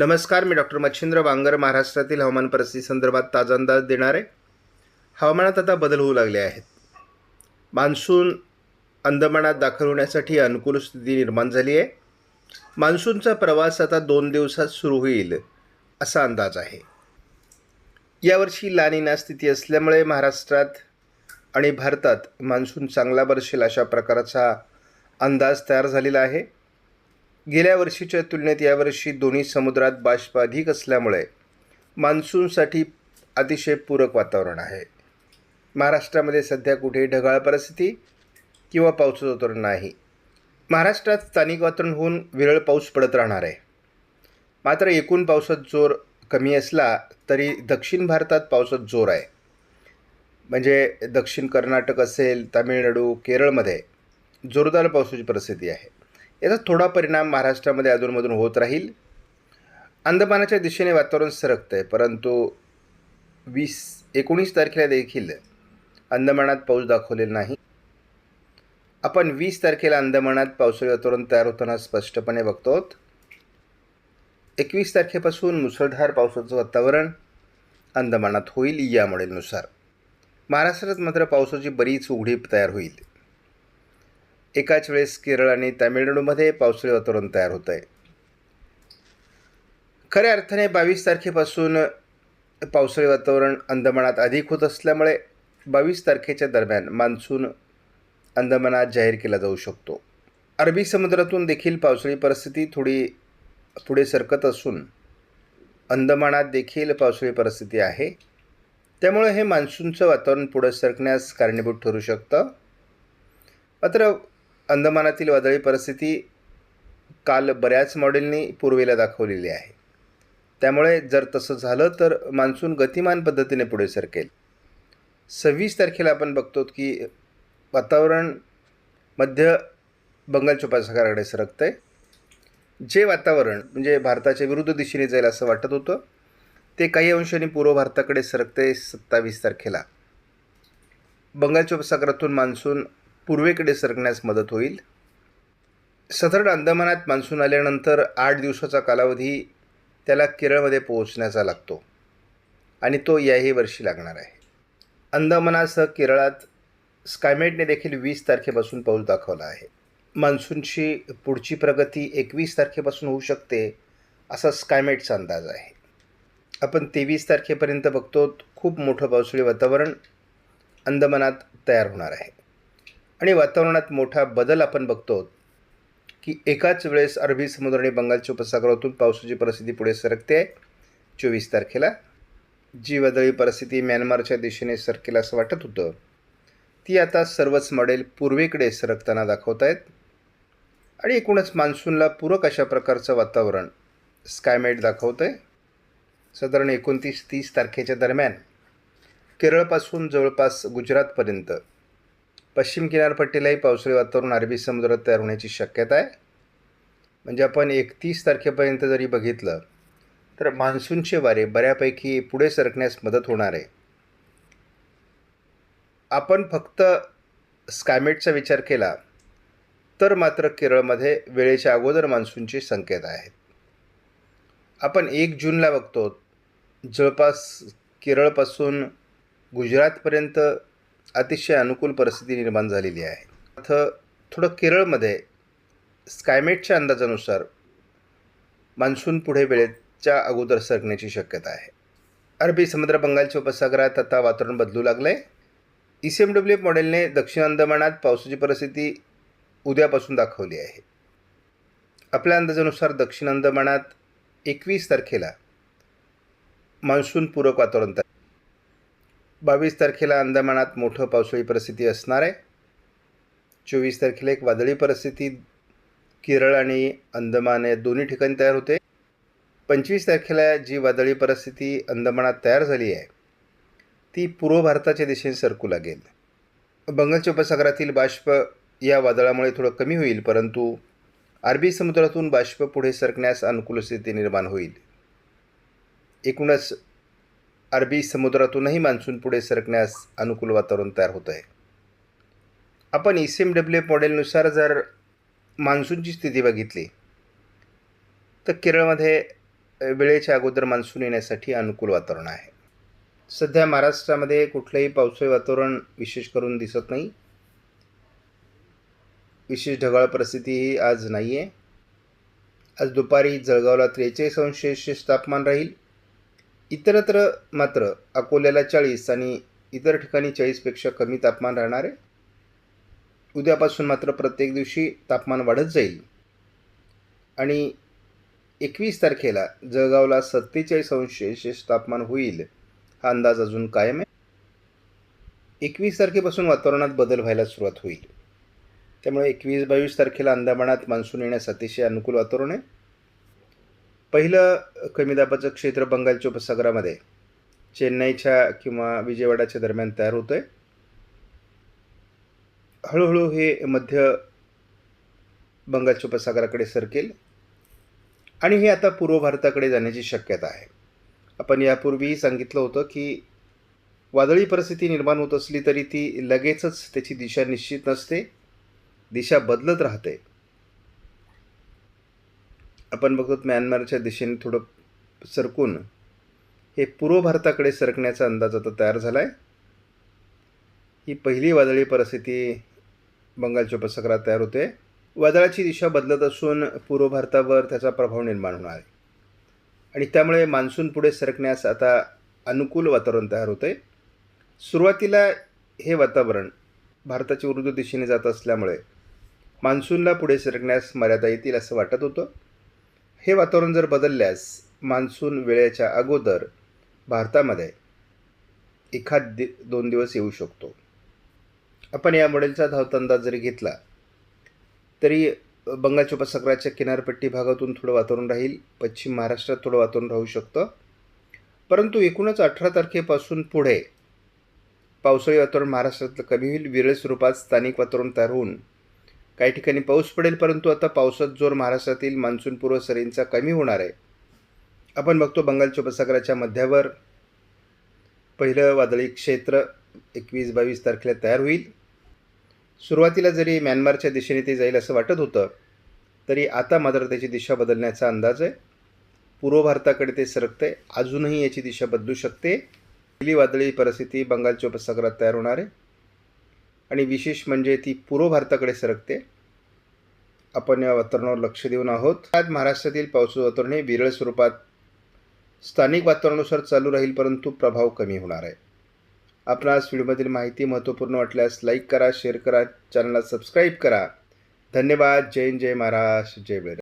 नमस्कार मी डॉक्टर मच्छिंद्र बांगर महाराष्ट्रातील हवामान परिस्थिती संदर्भात ताजा अंदाज देणारे. हवामानात आता बदल होऊ लागले आहेत. मान्सून अंदमानात दाखल होण्यासाठी अनुकूल स्थिती निर्माण झाली आहे. मान्सूनचा प्रवास आता दोन दिवसात सुरू होईल असा अंदाज आहे. यावर्षी लानिना स्थिती असल्यामुळे महाराष्ट्रात आणि भारतात मान्सून चांगला बरसेल अशा प्रकारचा अंदाज तयार झालेला आहे. गेल्या वर्षीच्या तुलनेत यावर्षी दोन्ही समुद्रात बाष्प अधिक असल्यामुळे मान्सूनसाठी अतिशय पूरक वातावरण आहे. महाराष्ट्रामध्ये सध्या कुठेही ढगाळ परिस्थिती किंवा पावसाचं वातावरण नाही. महाराष्ट्रात स्थानिक वातावरण होऊन विरळ पाऊस पडत राहणार आहे. मात्र एकूण पावसात जोर कमी असला तरी दक्षिण भारतात पावसात जोर आहे. म्हणजे दक्षिण कर्नाटक असेल तामिळनाडू केरळमध्ये जोरदार पावसाची परिस्थिती आहे. याचा थोडा परिणाम महाराष्ट्रामध्ये अधूनमधून होत राहील. अंदमानाच्या दिशेने वातावरण सरकतं आहे परंतु वीस एकोणीस तारखेला देखील अंदमानात पाऊस दाखवलेला नाही. आपण वीस तारखेला अंदमानात पावसाळी वातावरण तयार होताना स्पष्टपणे बघतो आहोत. एकवीस तारखेपासून मुसळधार पावसाचं वातावरण अंदमानात होईल या मॉडेलनुसार महाराष्ट्रात मात्र पावसाची बरीच उघडीप तयार होईल. एकाच वेळेस केरळ आणि तामिळनाडूमध्ये पावसाळी वातावरण तयार होतं आहे. खऱ्या अर्थाने बावीस तारखेपासून पावसाळी वातावरण अंदमानात अधिक होत असल्यामुळे बावीस तारखेच्या दरम्यान मान्सून अंदमानात जाहीर केला जाऊ शकतो. अरबी समुद्रातून देखील पावसाळी परिस्थिती थोडी पुढे सरकत असून अंदमानात देखील पावसाळी परिस्थिती आहे. त्यामुळे हे मान्सूनचं वातावरण पुढे सरकण्यास कारणीभूत ठरू शकतं. मात्र अंदमानातील वादळी परिस्थिती काल बऱ्याच मॉडेलनी पूर्वेला दाखवलेली आहे. त्यामुळे जर तसं झालं तर मान्सून गतिमान पद्धतीने पुढे सरकेल. सव्वीस तारखेला आपण बघतो की वातावरण मध्य बंगालच्या उपसागराकडे सरकतं आहे जे वातावरण म्हणजे भारताच्या विरुद्ध दिशेने जाईल असं वाटत होतं ते काही अंशांनी पूर्व भारताकडे सरकते सत्तावीस तारखेला. बंगालच्या उपसागरातून मान्सून पूर्वेकडे सरकण्यास मदत होईल. सथर्ड अंदमानात मान्सून आल्यानंतर आठ दिवसाचा कालावधी त्याला केरळमध्ये पोहोचण्याचा लागतो आणि तो याही वर्षी लागणार आहे. अंदमानासह केरळात स्कायमेटने देखील वीस तारखेपासून पाऊल दाखवला आहे. मान्सूनची पुढची प्रगती एकवीस तारखेपासून होऊ शकते असा स्कायमेटचा अंदाज आहे. आपण तेवीस तारखेपर्यंत बघतो खूप मोठं पावसाळी वातावरण अंदमानात तयार होणार आहे. आणि वातावरणात मोठा बदल आपण बघतो की एकाच वेळेस अरबी समुद्र आणि बंगालच्या उपसागरातून पावसाची परिस्थिती पुढे सरकते. आहे चोवीस तारखेला जी वादळी परिस्थिती म्यानमारच्या दिशेने सरकेल असं वाटत होतं. ती आता सर्वच मॉडेल पूर्वेकडे सरकताना दाखवत आहेत. आणि एकूणच मान्सूनला पूरक अशा प्रकारचं वातावरण स्कायमेट दाखवतं आहे साधारण एकोणतीस तीस तारखेच्या दरम्यान केरळपासून जवळपास गुजरातपर्यंत पश्चिम किनारपट्टीलाही पावसाळी वातावरण अरबी समुद्रात तयार होण्याची शक्यता आहे. म्हणजे आपण एकतीस तारखेपर्यंत जरी बघितलं तर मान्सूनचे वारे बऱ्यापैकी पुढे सरकण्यास मदत होणार आहे. आपण फक्त स्कायमेटचा विचार केला तर मात्र केरळमध्ये वेळेच्या अगोदर मान्सूनचे संकेत आहेत. आपण एक जूनला बघतो जवळपास केरळपासून गुजरातपर्यंत अतिशय अनुकूल परिस्थिती निर्माण झालेली आहे. अर्थ थोडं केरळमध्ये स्कायमेटच्या अंदाजानुसार मान्सून पुढे वेळेच्या अगोदर सरकण्याची शक्यता आहे. अरबी समुद्र बंगालच्या उपसागरात आता वातावरण बदलू लागलं आहे E C M W F मॉडेलने दक्षिण अंदमानात पावसाची परिस्थिती उद्यापासून दाखवली आहे. आपल्या अंदाजानुसार दक्षिण अंदमानात एकवीस तारखेला मान्सून पूरक वातावरण तयार बावीस तारखेला अंदमानात मोठं पावसाळी परिस्थिती असणार आहे. चोवीस तारखेला एक वादळी परिस्थिती. केरळ आणि अंदमान या दोन्ही ठिकाणी तयार होते. पंचवीस तारखेला जी वादळी परिस्थिती अंदमानात तयार झाली आहे ती पूर्व भारताच्या दिशेने सरकू लागेल. बंगालच्या उपसागरातील बाष्प या वादळामुळे थोडं कमी होईल परंतु अरबी समुद्रातून बाष्प पुढे सरकण्यास अनुकूल स्थिती निर्माण होईल. एकूणच अरबी समुद्रातूनही मान्सून पुढे सरकण्यास अनुकूल वातावरण तयार होत आहे. आपण E C M W F मॉडेलनुसार जर मान्सूनची स्थिती बघितली तर केरळमध्ये वेळेच्या अगोदर मान्सून येण्यासाठी अनुकूल वातावरण आहे. सध्या महाराष्ट्रामध्ये कुठलंही पावसाळी वातावरण विशेष करून दिसत नाही. विशेष ढगाळ परिस्थितीही आज नाही आहे आज दुपारी जळगावला त्रेचाळीस अंश तापमान राहील. इतरत्र मात्र अकोल्याला चाळीस आणि इतर ठिकाणी चाळीसपेक्षा कमी तापमान राहणार? आहे उद्यापासून मात्र प्रत्येक दिवशी तापमान वाढत जाईल. आणि एकवीस तारखेला जळगावला सत्तेचाळीस अंश शेष तापमान होईल हा अंदाज अजून कायम आहे. एकवीस तारखेपासून वातावरणात बदल व्हायला सुरुवात होईल. त्यामुळे एकवीस बावीस तारखेला अंदमानात मान्सून येण्यास अतिशय अनुकूल वातावरण आहे. पहिलं कमी दाबाचं क्षेत्र बंगालच्या उपसागरामध्ये चेन्नईच्या किंवा विजयवाडाच्या दरम्यान तयार होतं आहे हळूहळू हे मध्य बंगालच्या उपसागराकडे सरकेल. आणि हे आता पूर्व भारताकडे जाण्याची शक्यता आहे. आपण यापूर्वीही सांगितलं होतं की वादळी परिस्थिती निर्माण होत असली तरी ती लगेचच त्याची दिशा निश्चित नसते. दिशा बदलत राहते. आपण बघतो म्यानमारच्या दिशेने थोडं सरकून हे पूर्व भारताकडे सरकण्याचा अंदाज आता तयार झाला आहे ही पहिली वादळी परिस्थिती बंगालच्या उपसागरात तयार होते. वादळाची दिशा बदलत असून पूर्व भारतावर त्याचा प्रभाव निर्माण होणार आहे. आणि त्यामुळे मान्सून पुढे सरकण्यास आता अनुकूल वातावरण तयार होते सुरुवातीला हे वातावरण भारताच्या उर्दू दिशेने जात असल्यामुळे मान्सूनला पुढे सरकण्यास मर्यादा येतील असं वाटत होतं. हे वातावरण जर बदलल्यास मान्सून वेळेच्या अगोदर भारतामध्ये एखाद दि दोन दिवस येऊ शकतो. आपण या मॉडेलचा धावता जरी घेतला तरी बंगालच्या उपसागराच्या किनारपट्टी भागातून थोडं वातावरण राहील पश्चिम महाराष्ट्रात थोडं वातावरण राहू शकतं. परंतु एकूणच अठरा तारखेपासून पुढे पावसाळी वातावरण महाराष्ट्रातलं कमी होईल. विरळ स्वरूपात स्थानिक वातावरण तयार होऊन काही ठिकाणी पाऊस पडेल परंतु आता पावसात जोर महाराष्ट्रातील मान्सूनपूर्व सरींचा कमी होणार आहे. आपण बघतो बंगालच्या उपसागराच्या मध्यावर पहिलं वादळी क्षेत्र एकवीस बावीस तारखेला तयार होईल. सुरुवातीला जरी म्यानमारच्या दिशेने ते जाईल असं वाटत होतं तरी आता मात्र त्याची दिशा बदलण्याचा अंदाज आहे. पूर्व भारताकडे ते सरकते अजूनही याची दिशा बदलू शकते. पहिली वादळी परिस्थिती बंगालच्या उपसागरात तयार होणार आहे. आणि विशेष म्हणजे ती पूर्व भारताकडे सरकते. आपण या वातावरणावर लक्ष देऊन आहोत. आज महाराष्ट्रातील पावसाचं वातावरण हे विरळ स्वरूपात स्थानिक वातावरणानुसार चालू राहील परंतु प्रभाव कमी होणार आहे. आपणास व्हिडिओमधील माहिती महत्त्वपूर्ण वाटल्यास लाईक करा शेअर करा चॅनलला सबस्क्राईब करा. धन्यवाद. जय हिंद, जय महाराष्ट्र. जय वेळ